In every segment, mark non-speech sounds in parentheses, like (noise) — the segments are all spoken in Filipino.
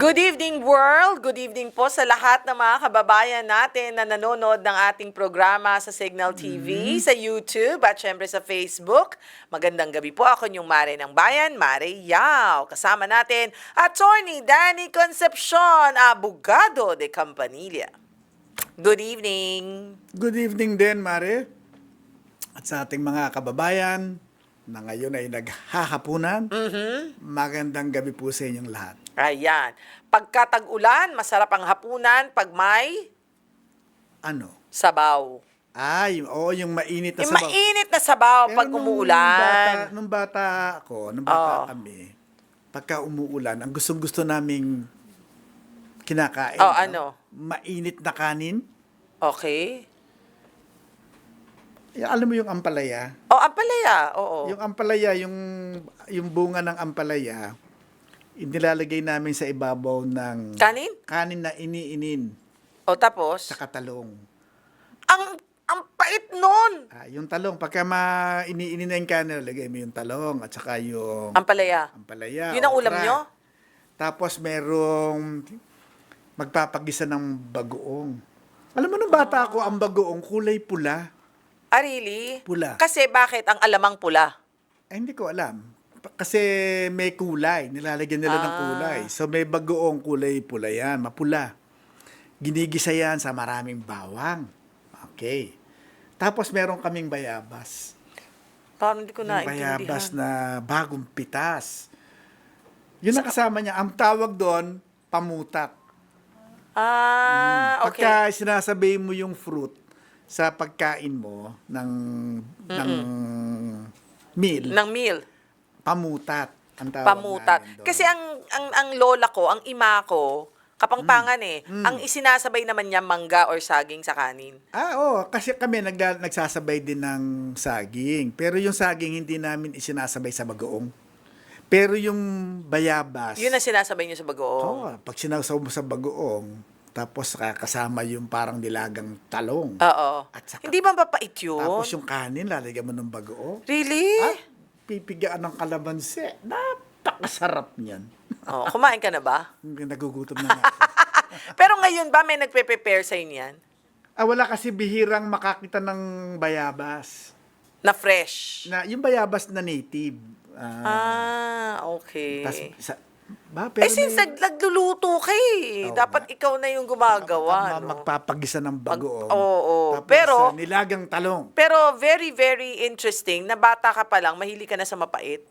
Good evening world! Good evening po sa lahat ng mga kababayan natin na nanonood ng ating programa sa Signal TV, sa YouTube at syempre sa Facebook. Magandang gabi po ako yung Mare ng Bayan, Mare Yao. Kasama natin, Attorney Danny Concepcion, abogado de Campanilla. Good evening! Good evening din, Mare. At sa ating mga kababayan na ngayon ay naghahapunan, magandang gabi po sa inyong lahat. Ayan. Pagkatag-ulan, masarap ang hapunan pag may Ano? sabaw. Ay, oo, yung mainit na Yung sabaw. mainit na sabaw Pero pag nung umuulan. Bata, nung bata ako, nung bata Oo. kami, pagka umuulan, ang gustong-gusto naming kinakain. Oh, no? ano? Mainit na kanin. Okay. Eh, alam mo yung ampalaya? Oh, ang palaya. Oo. Yung ampalaya, yung, yung bunga ng ampalaya, inilalagay namin sa ibabaw ng Kanin? kanin na iniinin O tapos? sa katalong. Ang ang pait nun. Ah, yung talong, pagka ma iniinin na yung kanin, lagay mo yung talong at saka yung Ang palaya. ampalaya. Yun ang ulam okra. nyo? Tapos merong magpapagisa ng bagoong. Alam mo nung bata ako, ang bagoong kulay pula. Ah, really? Pula. Kasi bakit ang alamang pula? Ay, hindi ko alam. Kasi may kulay. Nilalagyan nila ng Ah. kulay. So may bagoong kulay pula yan. Mapula. Ginigisa yan sa maraming bawang. Okay. Tapos meron kaming bayabas. Parang hindi ko naintindihan. bayabas na bagong pitas. Yun ang kasama niya. Ang tawag doon, pamutak. Ah, okay. Pagka sinasabi mo yung fruit sa pagkain mo ng, ng meal, Ng meal. Pamutat. Ang tawag Pamutat. namin doon. Kasi ang, ang, ang lola ko, ang ima ko, kapangpangan eh. Mm. Ang isinasabay naman niya mangga or saging sa kanin. Ah, oo. Kasi kami nagla- nagsasabay din ng saging. Pero yung saging hindi namin isinasabay sa bagoong. Pero yung bayabas, Yun ang sinasabay niyo sa bagoong. oo, pag sinasaw mo sa bagoong, tapos kasama yung parang nilagang talong. Oo. At saka- Hindi ba mapait yun? Tapos yung kanin, lalagyan mo ng bagoong. Really? At pipigaan ng kalamansi. Napakasarap niyan. (laughs) Oh, kumain ka na ba? Nagugutom na nga. ako. (laughs) Pero ngayon ba may nagpe-prepare sa inyo yan? ah, wala kasi bihirang makakita ng bayabas. Na fresh? Na, yung bayabas na native. Ah, Ah, okay. tas, sa, ba, pero eh, since may- nag- nagluluto ka eh. Oo Dapat nga. ikaw na yung gumagawa, ma- no? magpapagisa ng bagoong. Mag- oo, Tapos, pero- ah, nilagang talong. Pero very, very interesting na bata ka pa lang, mahili ka na sa mapait.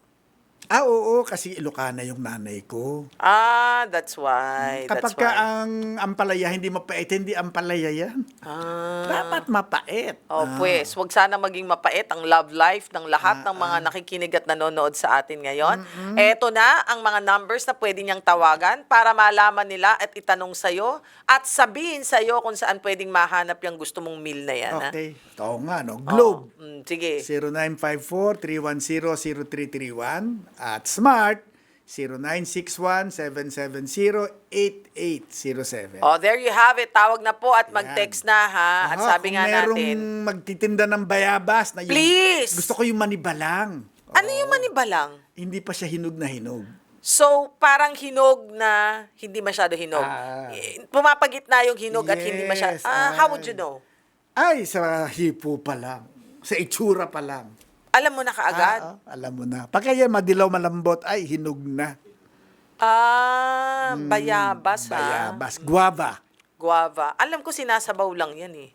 Ah, oo, kasi Ilocana yung nanay ko. Ah, that's why. Kapag that's ka why. ang ampalaya hindi mapait, hindi ampalaya yan. Ah. Dapat mapait. Oh, Ah. pues, wag sana maging mapait ang love life ng lahat ng mga nakikinig at nanonood sa atin ngayon. Eto na ang mga numbers na pwede niyang tawagan para malaman nila at itanong sa'yo at sabihin sa'yo kung saan pwedeng mahanap yung gusto mong meal na yan. ha? Okay. Oo nga, no? Oh, Globe. mm, sige. 0954-310-0331 at Smart 0961-770-8807. Oh, there you have it. Tawag na po at mag-text na ha. At Aha, sabi kung nga merong natin, magtitinda ng bayabas na yung, Please! Gusto ko yung manibalang. ano yung manibalang? Hindi pa siya hinog na hinog. So, parang hinog na hindi masyado hinog. Ah. Eh, Pumapagitna yung hinog at hindi masyado. Yes, Ah, how would ay. you know? Ay, sa hipo pa lang. Sa itsura pa lang. Alam mo na kaagad? Ah, ah, alam mo na. Pag kaya madilaw malambot, ay hinog na. Ah, bayabas ha. Hmm, Bayabas. Guava. Guava. Alam ko sinasabaw lang yan eh.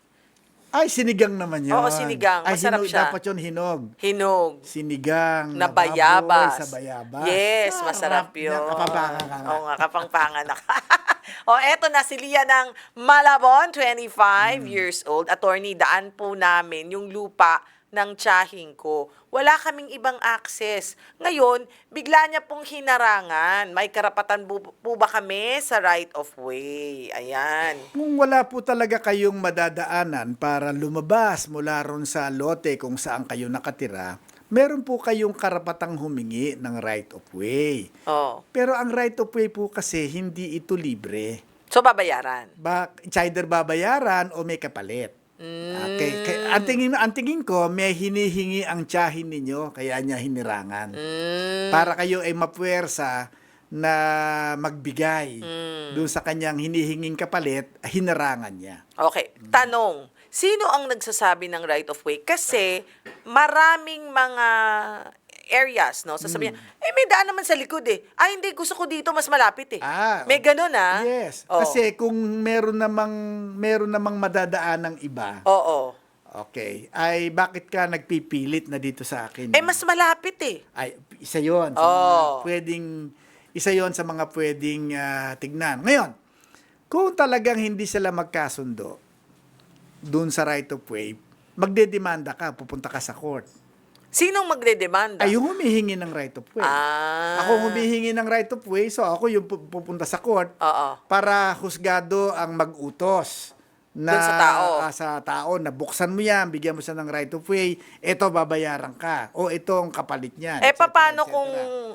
Ay, sinigang naman yun. Oo, sinigang. Ay, Masarap hinog, siya. Dapat yun hinog. Hinog. Sinigang. Na baboy bayabas. Sa bayabas. Yes, Sarap masarap yun. niya. Kapampangan ka nga. Oo nga, kapangpangan na (laughs) o, eto na si Lia ng Malabon, 25 Hmm. years old. Attorney, daan po namin yung lupa ng tiyahing ko. Wala kaming ibang access. Ngayon, bigla niya pong hinarangan. May karapatan po, po ba kami sa right of way? Ayan. Kung wala po talaga kayong madadaanan para lumabas mula ron sa lote kung saan kayo nakatira, meron po kayong karapatang humingi ng right of way. Oh. Pero ang right of way po kasi hindi ito libre. So, babayaran. Ba, it's either babayaran o may kapalit. Okay. Kaya, ang, tingin, ang tingin ko, may hinihingi ang tiyahin ninyo, kaya niya hinirangan. Mm. Para kayo ay mapuwersa na magbigay doon sa kanyang hinihinging kapalit, hinarangan niya. Okay. Tanong, sino ang nagsasabi ng right of way? Kasi maraming mga areas, no? Sasabihin, eh may daan naman sa likod eh. Ay, hindi, gusto ko dito, mas malapit eh. Ah, may ganun ah. Yes. Oh. Kasi kung meron namang meron namang madadaan ng iba, Oo. okay, ay bakit ka nagpipilit na dito sa akin? Eh, mas malapit eh. ay isa 'yon sa Oh. mga pwedeng isa 'yon sa mga pwedeng ah, tignan. Ngayon, kung talagang hindi sila magkasundo doon sa right of way, magdedemanda ka, pupunta ka sa court. Sinong magdedemanda? Ay, yung humihingi ng right of way. Ah. Ako humihingi ng right of way, so ako yung pu- pupunta sa court Oo. para husgado ang mag-utos na Dun sa tao. ah, sa tao na buksan mo yan, bigyan mo siya ng right of way, ito babayaran ka o ito ang kapalit niyan. Eh, et cetera, paano et cetera. kung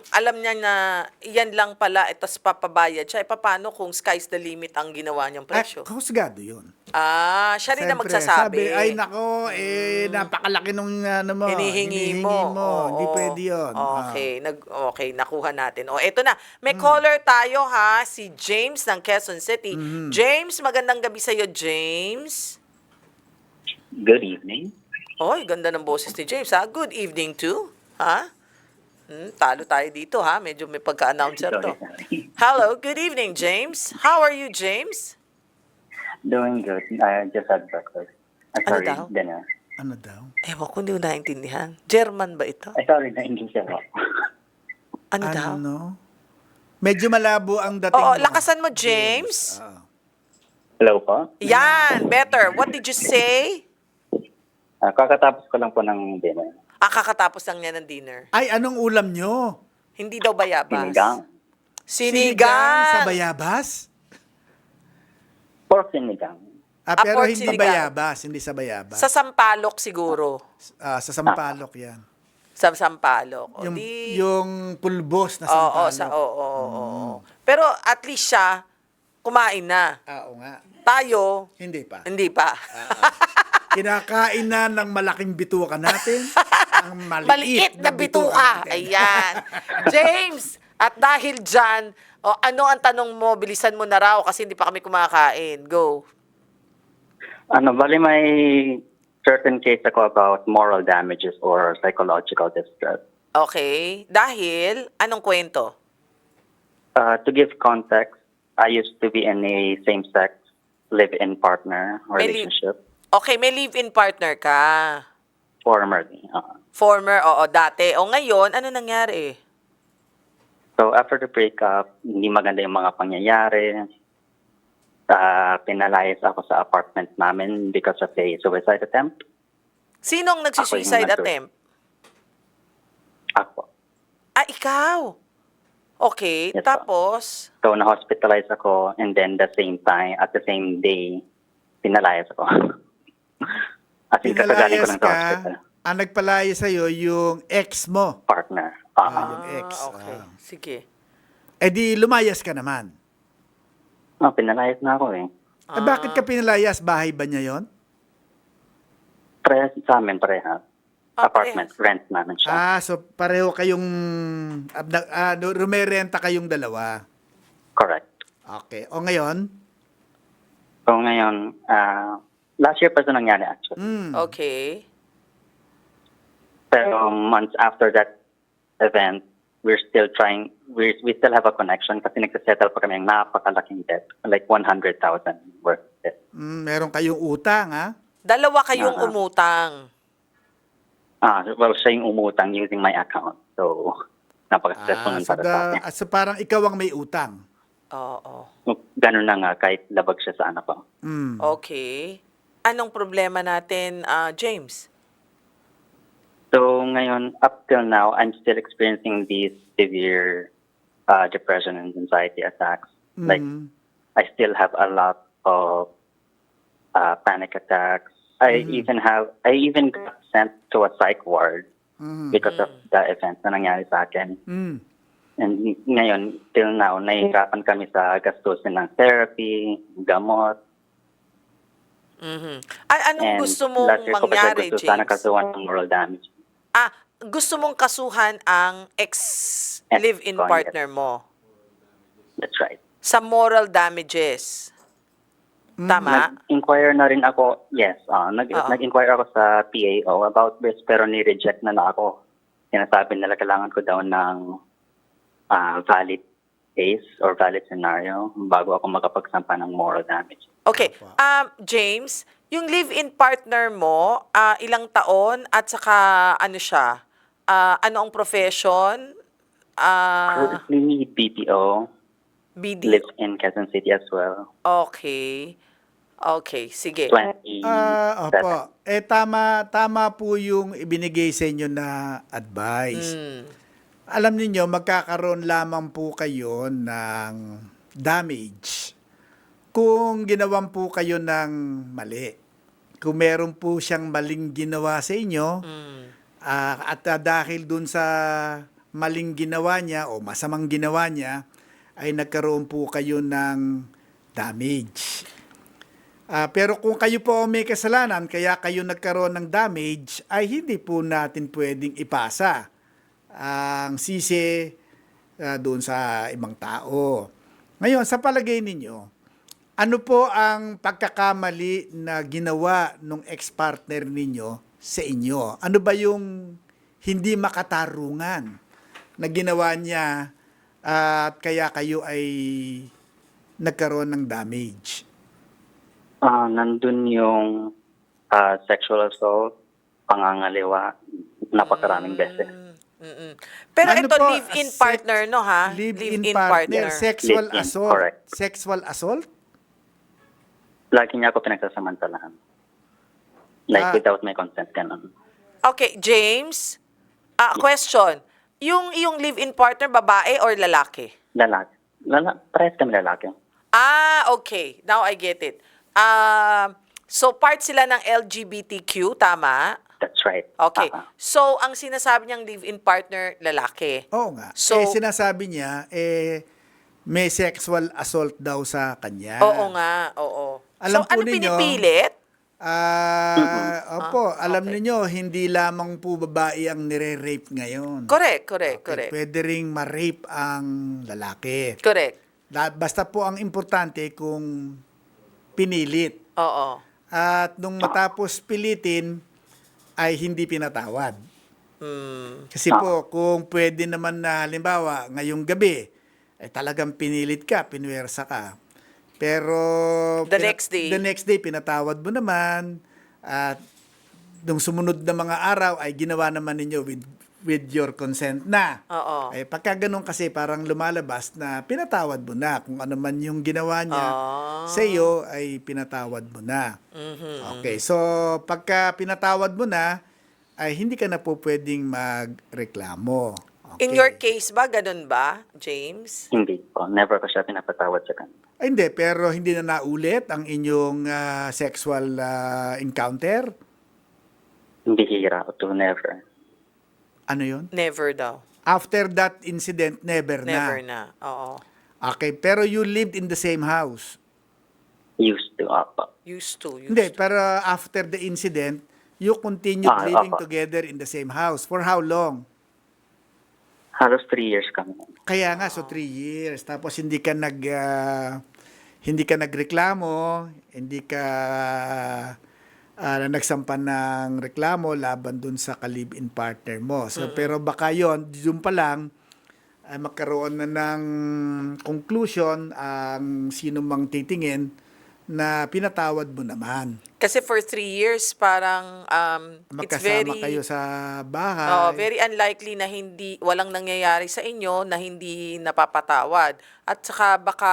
alam niya na yan lang pala, itas papabayad siya? Eh, paano kung sky's the limit ang ginawa niyang Ah, presyo? husgado yun. Ah, siya rin na Siyempre, magsasabi. Sabi, ay nako, eh, napakalaki nung ano mo. hinihingi mo. Hindi Oo. pwede yun. Ah. Okay, nag okay, nakuha natin. O eto na. May caller tayo ha, si James ng Quezon City. Mm-hmm. James, magandang gabi sa iyo, James. Good evening. Oy, ganda ng boses ni James ha. Good evening too. Ha? Hmm, talo tayo dito ha. Medyo may pagka-announcer to. Sorry. Hello, good evening, James. How are you, James? Doing good. I just had breakfast. I'm Ano sorry, daw? dinner. Ano daw? Ewan ko, hindi ko naintindihan. German ba ito? Ay, sorry, na English ako. (laughs) Ano, daw? Ano? Medyo malabo ang dating Oo, mo. lakasan mo, James. Ah. Hello po. Yan, better. What did you say? Ah, kakatapos ko lang po ng dinner. Ah, kakatapos lang niya ng dinner. Ay, anong ulam nyo? Hindi daw bayabas. Sinigang. Sinigang. sa bayabas? Pork sinigang. Ah, Ah, pero pork hindi sinigang. bayabas, hindi sa bayabas. Sa Sampalok siguro. Ah, sa sampalok yan. Sa Sampalok. O Yung, di- yung pulbos na Oo, sampalok. sa, oo, oo, oo. Pero at least siya, kumain na. Ah, oo nga. Tayo, Hindi pa. hindi pa. Kinakain na ng malaking bituka natin. (laughs) ang maliit, Maliit na bituka. natin. Ayan. (laughs) James, at dahil dyan, o, ano ang tanong mo? Bilisan mo na raw kasi hindi pa kami kumakain. Go. Ano, bali may certain case ako about moral damages or psychological distress. Okay. Dahil, anong kwento? Uh, to give context, I used to be in a same-sex live-in partner May li- relationship. Okay, may live-in partner ka. Formerly. Uh, Former, oo, dati. O ngayon, ano nangyari? So after the breakup, hindi maganda yung mga pangyayari. Uh, pinalayas ako sa apartment namin because of a suicide attempt. Sinong nagsisuicide Ako yung attempt? Ako. Ah, ikaw. Okay, Yes, tapos, So na-hospitalize ako and then the same time, at the same day, pinalayas ako. (laughs) As in, kakagaling ko Pinalayas lang sa ka, hospital. ang nagpalaya sa'yo yung ex mo. Partner. Ah, yung ex. okay, Ah. sige. Eh di lumayas ka naman. oh, pinalayas na ako eh. Eh, bakit ka pinalayas? Bahay ba niya yon? Parehas sa amin, parehas. Ah, Apartment, rent namin siya. Ah, so pareho kayong ah, na- ah, rumerenta kayong dalawa. Correct. Okay. O ngayon? So ngayon, uh, last year pa ito nangyari actually. Mm. Okay. Pero months after that event, we're still trying, we we still have a connection kasi nagsasettle pa kami ng napakalaking debt, like 100,000 worth of debt. Mm, meron kayong utang, ha? Dalawa kayong Ah. umutang. Ah, well, siya yung umutang using my account. So, napaka-stressful Ah, so, para sa akin. ah, so parang ikaw ang may utang. Oo. Ganun na nga, kahit labag siya sa anak ko. Mm. Okay. Anong problema natin, ah, James? So, ngayon, up till now, I'm still experiencing these severe uh, depression and anxiety attacks. Like, Mhm. I still have a lot of uh, panic attacks. I Mm-hmm. even have, I even got sent to a psych ward because of the events na nangyari sa akin. Mm. And ngayon, till now, nahihirapan kami sa gastusin ng therapy, gamot, Mhm. Ay, anong and gusto mong last year ko pa siya gusto sana James? kasuhan ng moral damage. Ah, gusto mong kasuhan ang ex-live-in Ex-con, partner mo That's right. sa moral damages. Tama? Nag-inquire na rin ako, yes, ah, nag- Oo. nag-inquire ako sa PAO about this pero ni-reject na na ako. Sinasabi nila kailangan ko daw ng ah, valid case or valid scenario bago ako makapagsampa ng moral damage. Okay. Um, James, yung live-in partner mo, ah, ilang taon at saka ano siya? Ah, ano ang profession? Ah, Currently, BPO BD. lives in Quezon City as well. Okay. Okay, sige. 20. Ah, opo. Eh tama tama po yung ibinigay sa inyo na advice. Mm. Alam niyo magkakaroon lamang po kayo ng damage kung ginawan po kayo ng mali. Kung meron po siyang maling ginawa sa inyo, Mm. ah, at ah, dahil dun sa maling ginawa niya o masamang ginawa niya, ay nagkaroon po kayo ng damage. Ah, pero kung kayo po may kasalanan, kaya kayo nagkaroon ng damage, ay hindi po natin pwedeng ipasa ang sisi ah, doon sa ibang tao. Ngayon, sa palagay ninyo, ano po ang pagkakamali na ginawa ng ex-partner ninyo sa inyo? Ano ba yung hindi makatarungan na ginawa niya at kaya kayo ay nagkaroon ng damage? Ah, nandun yung ah, sexual assault, pangangaliwa, napakaraming beses. Mm-mm. Pero Ano ito, po, live-in sex- partner, no ha? Live-in partner, sexual Live-in, assault. correct. Sexual assault? Lagi niya ako pinagsasamantalahan. Like, Ah. without my consent, ganun. Okay, James, ah, question. Yung yung live-in partner, babae or lalaki? Lalaki. Lala, parehas kami lalaki. Ah, okay. Now I get it. Ah, so part sila ng LGBTQ, tama? That's right. Okay. Ah, So, ang sinasabi niyang live-in partner, lalaki. Oo nga. So- eh, sinasabi niya, eh, may sexual assault daw sa kanya. Oo nga, oo. Alam so, po ano ninyo- pinipilit? Ah, opo, Ah, alam okay. niyo hindi lamang po babae ang nire-rape ngayon. Correct, correct, Okay, correct. Pwede ring ma-rape ang lalaki. Correct. Da- Basta po ang importante kung pinilit. Oo. At nung matapos pilitin, ay hindi pinatawad. Mm. Kasi po, kung pwede naman na halimbawa, ngayong gabi, ay talagang pinilit ka, pinuwersa ka. Pero... The next day. The next day, pinatawad mo naman. At nung sumunod na mga araw, ay ginawa naman ninyo with, with your consent na. Oo. Ay pagka ganun kasi parang lumalabas na pinatawad mo na. Kung ano man yung ginawa niya Ah. sa iyo, ay pinatawad mo na. Mhm. Okay, so pagka pinatawad mo na, ay hindi ka na po pwedeng magreklamo. Okay. In your case ba, ganun ba, James? Hindi po. Never ko siya pinapatawad sa kanya. Ay, hindi, pero hindi na naulit ang inyong ah, sexual ah, encounter? Bihira to never. Ano yun? Never daw. After that incident, never, Never na. na. Oo. Okay, pero you lived in the same house. Used to, apa. Used to. Used Hindi, to. pero after the incident, you continued Ah, living apa. together in the same house. For how long? Halos three years kami. Kaya nga, so three years. Tapos hindi ka nag... ah, hindi ka nagreklamo, hindi ka ah, nagsampan ng reklamo laban dun sa kalib-in partner mo. So, Pero baka yon dun pa lang, ay magkaroon na ng conclusion ang sino mang titingin na pinatawad mo naman. Kasi for three years, parang um, it's Magkasama very... kayo sa bahay. Oo, very unlikely na hindi, walang nangyayari sa inyo na hindi napapatawad. At saka baka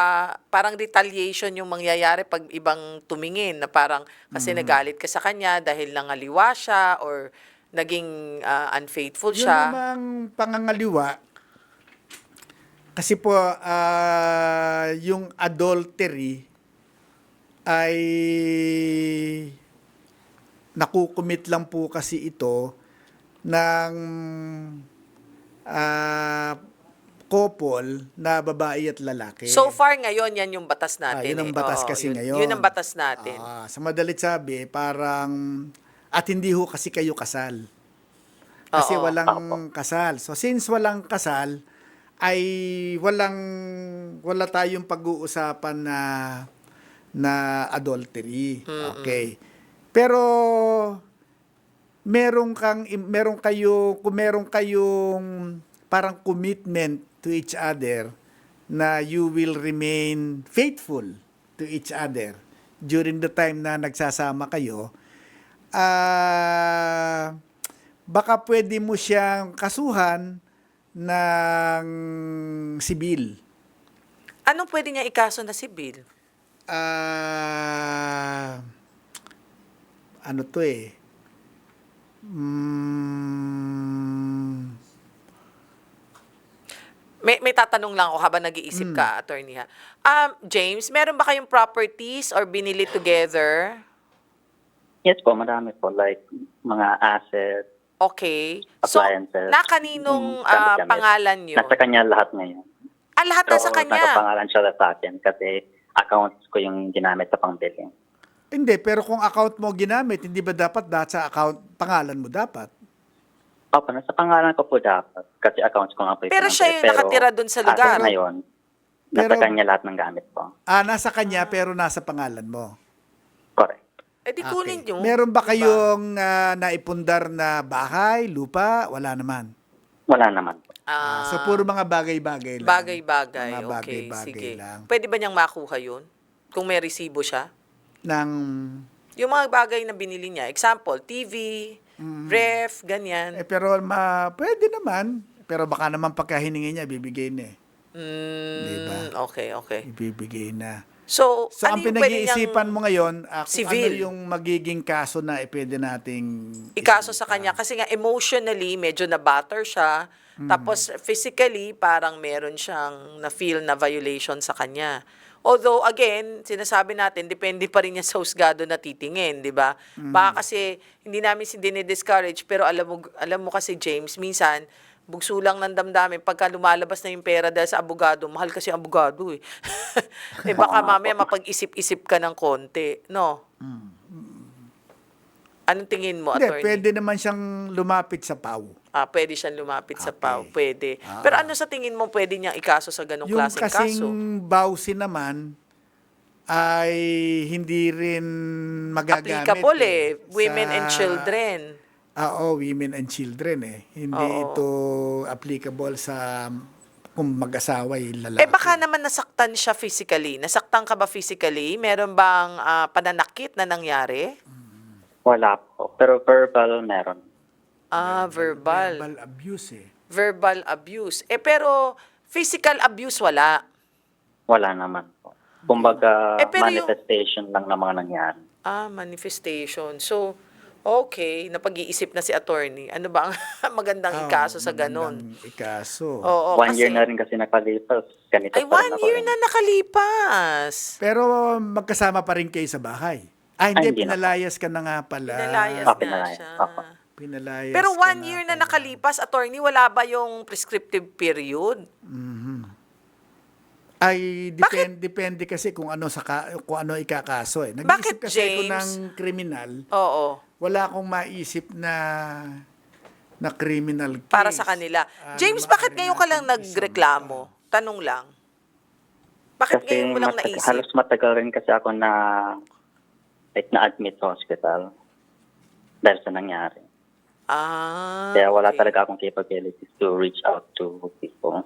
parang retaliation yung mangyayari pag ibang tumingin na parang kasi Mm. nagalit ka sa kanya dahil nangaliwa siya or naging ah, unfaithful Yun siya. namang pangangaliwa, kasi po, ah, yung adultery ay nakukumit lang po kasi ito ng ah, couple na babae at lalaki. So far ngayon, yan yung batas Ah, natin. yun ang eh. batas Oo, kasi yun, ngayon. Yun ang batas natin. Ah, sa madalit sabi, parang at hindi ho kasi kayo kasal. Kasi Oo. walang kasal. So since walang kasal ay walang wala tayong pag-uusapan na na adultery. Okay. Pero meron kang meron kayo kung meron kayong parang commitment to each other na you will remain faithful to each other during the time na nagsasama kayo ah baka pwede mo siyang kasuhan ng sibil. Anong pwede niya ikaso na sibil? Ah ano to eh? Mm, May, may tatanong lang ako habang nag-iisip Hmm. ka, attorney ha. Um, James, meron ba kayong properties or binili together? Yes po, marami po. Like, mga assets, Okay. So, na kaninong Mm, gamit-gamit. pangalan yun? nasa kanya lahat ngayon. Ah, lahat nasa kanya. nakapangalan siya sa akin kasi accounts ko yung ginamit sa pang-billing. hindi, pero kung account mo ginamit, hindi ba dapat dahil sa account, pangalan mo dapat? Opo, nasa pangalan ko po dapat kasi accounts ko nga po yung Pero siya yung nakatira dun sa lugar. As of ngayon, nasa Pero- kanya lahat ng gamit po. Ah, nasa kanya pero nasa pangalan mo. Correct. Eh di kunin Okay. nyo. Meron ba Diba? kayong ah, naipundar na bahay, lupa? Wala naman. Wala naman. Ah, Ah, so puro mga bagay-bagay lang. Bagay-bagay. Mga Okay, bagay-bagay sige. lang. Pwede ba niyang makuha yun? Kung may resibo siya? Ng Yung mga bagay na binili niya. Example, TV, ref, ganyan. eh, pero ma, pwede naman. Pero baka naman pagka hiningi niya, bibigay na eh. Mm, Diba? Okay, okay. Ibibigay na. So, So, ano ang pinag-iisipan mo ngayon, kung Civil. ano yung magiging kaso na eh, pwede nating ikaso sa kanya? Kasi nga, emotionally, medyo na-batter siya. Mm. Tapos, physically, parang meron siyang na-feel na violation sa kanya. Although, again, sinasabi natin, depende pa rin niya sa husgado na titingin, di ba? Mm. Baka kasi, hindi namin si dinidiscourage, pero alam mo, alam mo kasi, James, minsan, bugso lang ng damdamin, pagka lumalabas na yung pera dahil sa abogado, mahal kasi ang abogado eh. (laughs) eh baka mamaya mapag-isip-isip ka ng konti, no? Anong tingin mo, Mm. Hindi, attorney? pwede naman siyang lumapit sa PAW. Ah, pwede siyang lumapit sa Okay. PAW. Pwede. Ah. Pero ano sa tingin mo pwede niyang ikaso sa ganong Yung klaseng kasing kaso? bawsi naman ay hindi rin magagamit. Applicable eh. Women sa- and children. Ah, Oo, women and children eh. Hindi Oo. ito applicable sa kung mag-asawa yung lalaki. Eh baka naman nasaktan siya physically. Nasaktan ka ba physically? Meron bang ah, pananakit na nangyari? Wala po. Pero verbal meron. Ah, verbal. Verbal abuse eh. Verbal abuse. Eh pero physical abuse wala. Wala naman po. Kumbaga, Eh, pero yung- manifestation lang ng mga nangyari. Ah, manifestation. So, okay, napag-iisip na si attorney. Ano ba ang (laughs) magandang Ah, ikaso sa ganon? magandang Ikaso. Oo, one kasi, year na rin kasi nakalipas. Ganito Ay, one ako year eh. na nakalipas. Pero magkasama pa rin kayo sa bahay. Ah, hindi, Ay, hindi na. pinalayas ka na nga pala. Pinalayas Ah, na pinalayas. siya. Opo. Pinalayas Pero one year na pala. nakalipas, attorney, wala ba yung prescriptive period? Ay, depende, depende kasi kung ano sa ka- kung ano ikakaso eh. Nag-iisip Bakit, kasi ako James? ng kriminal. Oo, Wala akong maisip na na criminal case. para sa kanila. Ah, James, na bakit ngayon ka lang nagreklamo? Tanong lang. Bakit Kasi ngayon mo lang matag- naisip? halos matagal rin kasi ako na like na-admit sa hospital dahil sa nangyari. Ah, Kaya wala okay. talaga akong capabilities to reach out to people.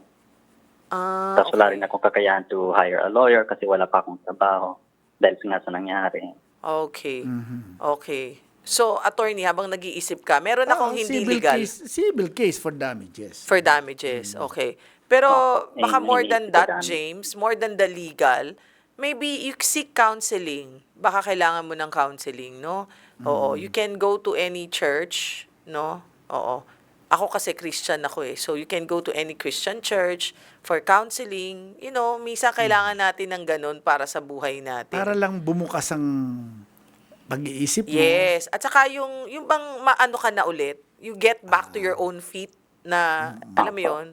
Ah, Tapos wala okay. rin akong kakayahan to hire a lawyer kasi wala pa akong trabaho dahil nga sa nangyari. Okay. Mhm. Okay. So, attorney, habang nag-iisip ka, meron akong Oo, hindi civil legal Case, civil case for damages. for damages. Okay. Pero Oh, baka more than that. James, more than the legal, maybe you seek counseling. Baka kailangan mo ng counseling, no? Oo. You can go to any church, no? Oo. Ako kasi Christian ako eh. So, you can go to any Christian church for counseling. You know, misa kailangan natin ng ganun para sa buhay natin. Para lang bumukas ang pag-iisip mo. Yes. At saka yung, yung bang maano ka na ulit, you get back to your own feet na, alam mo yun?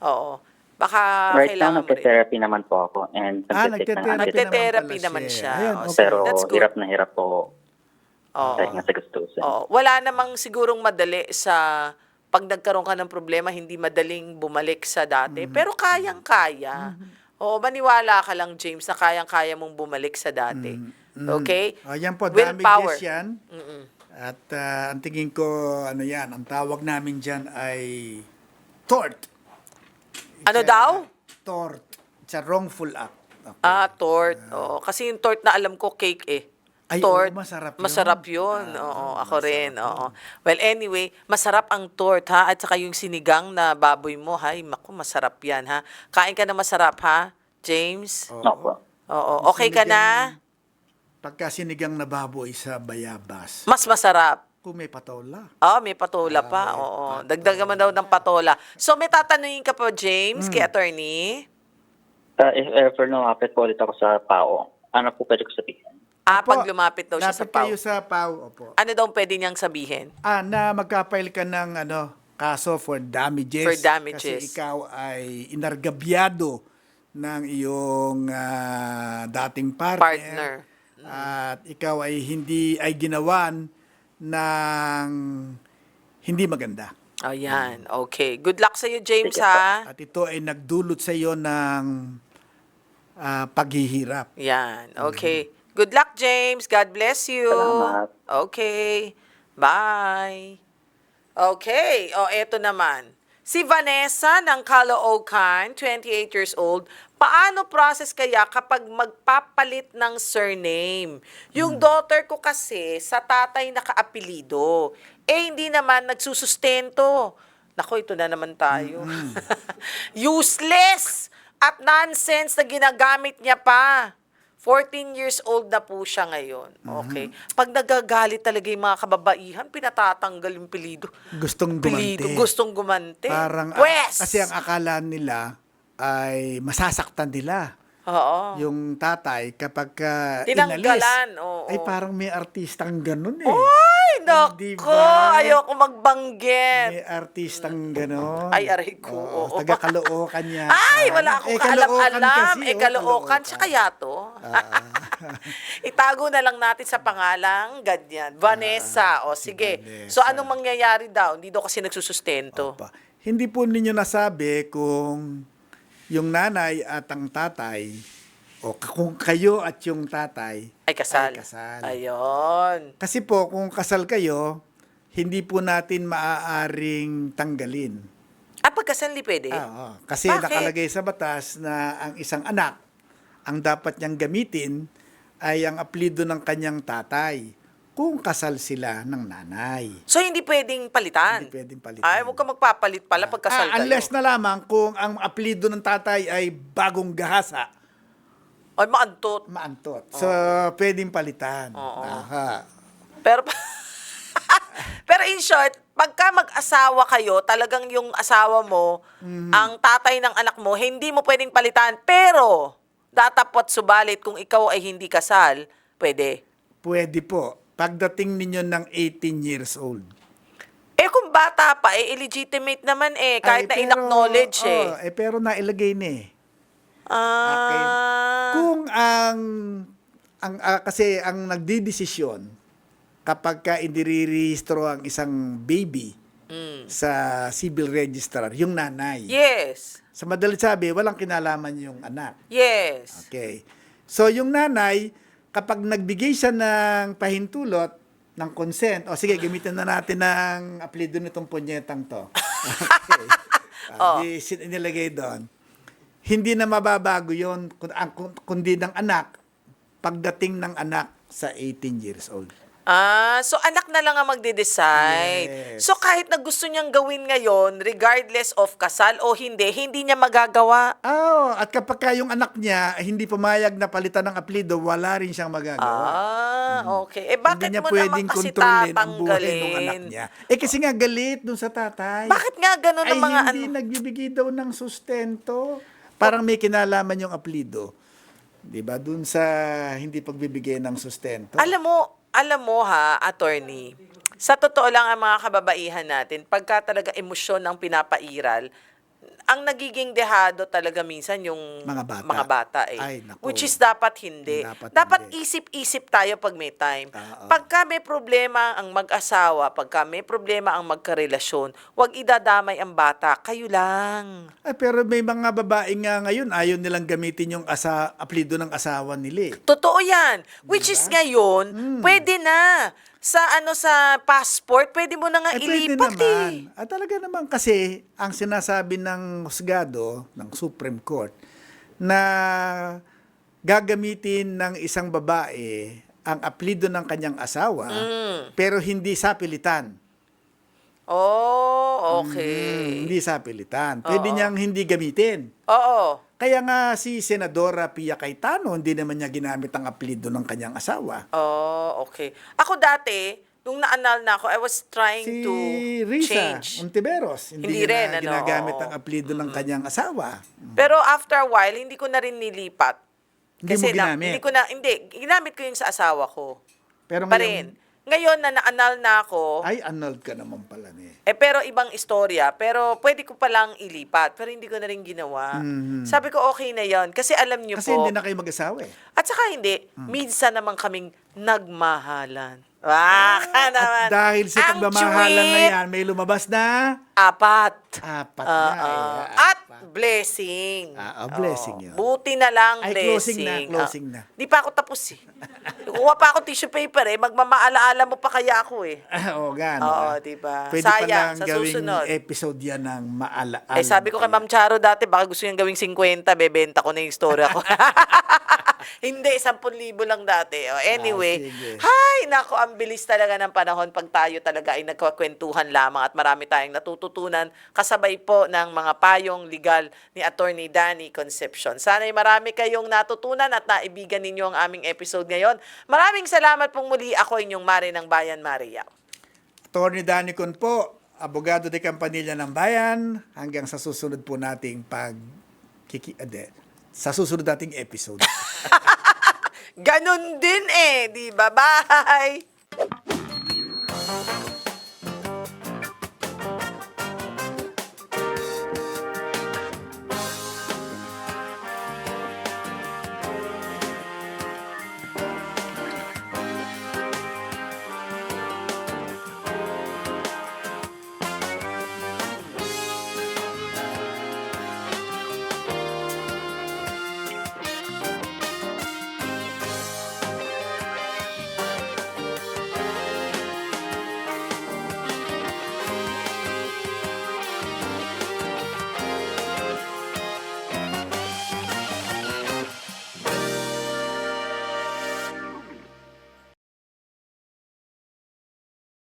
Oo. Baka Right kailangan now, mo rin. nagte-therapy naman po ako and Ah, nagte-therapy Nagte-therapy pala naman siya. Ayun, Oh, okay. Pero That's good. hirap na hirap po Oo. dahil nga sa gustusin. Oo. Wala namang sigurong madali sa pag nagkaroon ka ng problema, hindi madaling bumalik sa dati. Mm-hmm. Pero kayang-kaya. Oo, maniwala ka lang, James, na kayang-kaya mong bumalik sa dati. Okay? Oh, yan po, Willpower. damages yan. At ah, ang tingin ko, ano yan, ang tawag namin dyan ay tort. Ano It's a- daw? Tort. It's a wrongful act. Okay. Ah, tort. Oo. Kasi yung tort na alam ko, cake eh. Ay, tort. oo, masarap yun. Masarap yun. Ah, oo, oo, ako rin. Oo. Well, anyway, masarap ang tort ha. At saka yung sinigang na baboy mo, hay, maku, masarap yan ha. Kain ka na masarap ha, James? Oo. Opo. Oo. Okay ka na? Pagka sinigang na baboy sa bayabas, Mas masarap. kung may patola. Ah, may patola pa. Oo. Dagdagan mo daw ng patola. So, may tatanungin ka pa, James, Hmm. kay attorney? Uh, if ever lumapit po ulit ako sa PAO, ano po pwede ko sabihin? Ah, Opo, pag lumapit daw siya sa lapit PAW. kayo sa PAW, opo. Ano daw pwede niyang sabihin? Ah, na magka-file ka ng ano, kaso for damages. For damages. Kasi ikaw ay inargabyado ng iyong ah, dating partner. Partner. At ikaw ay hindi ay ginawan ng hindi maganda. Ayan. Okay. Good luck sa iyo, James, ha? At ito ay nagdulot sa iyo ng ah, paghihirap. Yan. Okay. Good luck, James. God bless you. Salamat. Okay. Bye. Okay. O, eto naman. Si Vanessa ng Caloocan, 28 years old, paano process kaya kapag magpapalit ng surname? Yung daughter ko kasi sa tatay nakaapelido. Eh, hindi naman nagsusustento. Nako, ito na naman tayo. (laughs) Useless at nonsense na ginagamit niya pa. 14 years old na po siya ngayon. Okay. Pag nagagalit talaga yung mga kababaihan, pinatatanggal yung pilido. Gustong Pilido, gumante. gustong gumante. Parang Pwes! kasi ang akala nila ay masasaktan nila. Oo. yung tatay kapag ka Tinanggalan, inalis, oo. ay parang may artistang ganun eh. Ay, nako! Di ba? Ayoko magbanggit. May artistang ganun. Ay, aray ko, Oo, oo. taga Caloocan niya. (laughs) Ay, wala akong Eh, Caloocan kaalam-alam. Eh, oh, kalookan. Siya kaya to? Ah. (laughs) Itago na lang natin sa pangalang ganyan. Vanessa. o, sige. Ah, Vanessa. So, anong mangyayari daw? Hindi daw kasi nagsusustento. Opa. Hindi po ninyo nasabi kung yung nanay at ang tatay o kung kayo at yung tatay Ay, kasal. Ay, kasal. Ayun. Kasi po, kung kasal kayo, hindi po natin maaaring tanggalin. Ah, pagkasal di pwede? Ah, oo. Kasi Bakit? nakalagay sa batas na ang isang anak, ang dapat niyang gamitin ay ang aplido ng kanyang tatay kung kasal sila ng nanay. So, hindi pwedeng palitan? Hindi pwedeng palitan. Ay, huwag ka magpapalit pala pagkasal Ah, unless kayo. na lamang kung ang aplido ng tatay ay bagong gahasa, Ay, maantot. maantot. So, pwedeng palitan. Oo. Aha. Pero, (laughs) pero in short, pagka mag-asawa kayo, talagang yung asawa mo, Mhm. ang tatay ng anak mo, hindi mo pwedeng palitan. Pero, datapot subalit kung ikaw ay hindi kasal, pwede. Pwede po. Pagdating ninyo ng 18 years old. Eh kung bata pa, eh illegitimate naman eh, kahit Ay, na in-acknowledge eh. oh, eh. Pero nailagay na eh. Ah, Kung ang ang ah, kasi ang nagdidesisyon kapag ka indirerehistro ang isang baby mm. sa civil registrar, yung nanay. yes, Sa madalit sabi, walang kinalaman yung anak. yes. Okay. So yung nanay, kapag nagbigay siya ng pahintulot, ng consent, o sige, gamitin na natin ng apelido nitong punyetang to. Okay. (laughs) Oh. Uh, di, sin- inilagay doon. Hindi na mababago yon kundi ng anak pagdating ng anak sa 18 years old. Ah, so anak na lang ang magde-decide. Yes. So kahit na gusto niyang gawin ngayon, regardless of kasal o hindi, hindi niya magagawa. Oh, at kapag ka yung anak niya hindi pumayag na palitan ng apelido, wala rin siyang magagawa. Ah, okay. Eh bakit hindi niya mo pwedeng naman kasi kontrolin ang buhay ng anak tatanggalin? niya. Eh kasi nga galit dun sa tatay. Bakit nga ganun Ay ang mga hindi ano? nagbibigay daw ng sustento. Parang may kinalaman yung apelido. 'Di ba? Dun sa hindi pagbibigay ng sustento. Alam mo, alam mo ha, attorney, sa totoo lang ang mga kababaihan natin, pagka talaga emosyon ang pinapairal, ang nagiging dehado talaga minsan yung Mga bata. mga bata eh. Ay, naku. Which is dapat hindi. Dapat Dapat, isip-isip tayo pag may time. Oo. Pagka may problema ang mag-asawa, pagka may problema ang magkarelasyon, huwag idadamay ang bata. Kayo lang. Ay, pero may mga babae nga ngayon, ayaw nilang gamitin yung asa, aplido ng asawa nila eh. Totoo yan. Which is ngayon, Hmm. pwede na. Sa ano sa passport, pwede mo na nga pwede ilipat naman. eh. At talaga naman kasi, ang sinasabi ng husgado, ng Supreme Court, na gagamitin ng isang babae ang aplido ng kanyang asawa, Mm. pero hindi sa pilitan. Oh, Hmm, okay. hindi sa pilitan. Pwede Oo. niyang hindi gamitin. Oo. Kaya nga si Senadora Pia Cayetano, hindi naman niya ginamit ang aplido ng kanyang asawa. Oh, okay. Ako dati, nung naanal na ako, I was trying Si to Risa change. Ontiveros, hindi, Hindi rin, na ano, ginagamit ang aplido ng kanyang asawa. Pero after a while, hindi ko na rin nilipat. Hindi mo na, ginamit? hindi ko na, hindi, ginamit ko yung sa asawa ko. Pero Pa ngayon, rin. Ngayon na naanal na ako, ay annulled ka naman pala ni. Eh, pero ibang istorya. Pero pwede ko palang ilipat. Pero hindi ko na rin ginawa. Sabi ko, okay na yon Kasi alam niyo Mhm. Kasi po. hindi na kayo mag-asawa eh. At saka hindi, minsan naman kaming nagmahalan. Ah, ka naman. At dahil sa Ang pagmamahalan na sweet. yan, may lumabas na Apat. apat na eh. At Blessing. Ah, ah, blessing Oo. yun. Buti na lang Ay, blessing. closing na, closing Ah, na. Di pa ako tapos eh. Kuha pa ako tissue paper eh. Magmamaalaala mo pa kaya ako eh. (laughs) Oo, gan. Oo, diba? Pwede Sayang, palang sa gawing susunod. episode yan ng maalaala. Eh, sabi ko kay Ma'am Charo dati, baka gusto niyang gawing 50, bebenta ko na yung istorya ko. (laughs) Hindi, 10,000 lang dati. O, anyway, Ah, sige. hay, nako, ang bilis talaga ng panahon pag tayo talaga ay nagkakwentuhan lamang at marami tayong natututunan kasabay po ng mga payong legal ni Attorney Danny Concepcion. Sana'y marami kayong natutunan at naibigan ninyo ang aming episode ngayon. Maraming salamat pong muli. Ako inyong Mare ng Bayan, Maria. Attorney Danny Con po, abogado de Campanilla ng Bayan, hanggang sa susunod po nating pag kiki ade, sa susunod nating episode. (laughs) Ganon din eh, di ba? Bye!